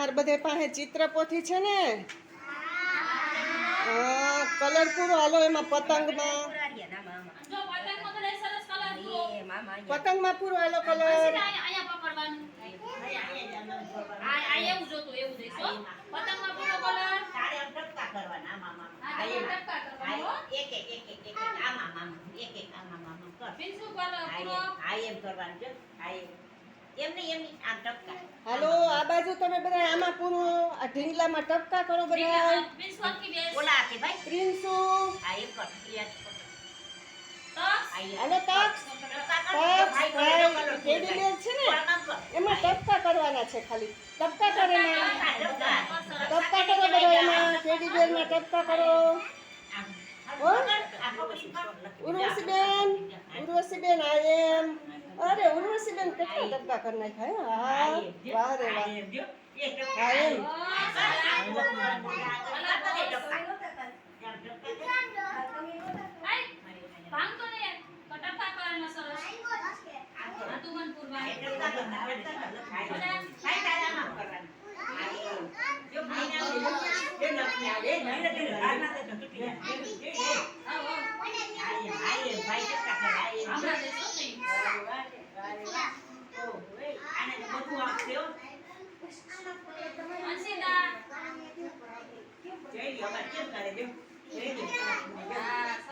તમારે બધે પાસે ચિત્ર પોથી છે ને? કલર પૂરો હાલો એમાં પતંગમાં. પતંગમાં પૂરો. હાલો કલર કરવાના હાલો આ બાજુ તમે બધા આમાં પૂરું આ ઢીંગલામાં ટપકા કરો બધા પ્રિન્સુ. બેર છે. ને. એમાં ટપકા કરવાના છે ખાલી. ટપકા કરો ટપકા, કરો બધા એમાં. બેલ બેરમાં ટપકા કરો. ઉર્વશીબેન ઉર્વશીબેન આ એમ. અરે ઉર્વશીબેન કેટલા ડબ્બા કરી નાખ્યા હે? વાહ રે વાહ. હા એમ હો, નહીં. અંશિતા. હા, સરસ.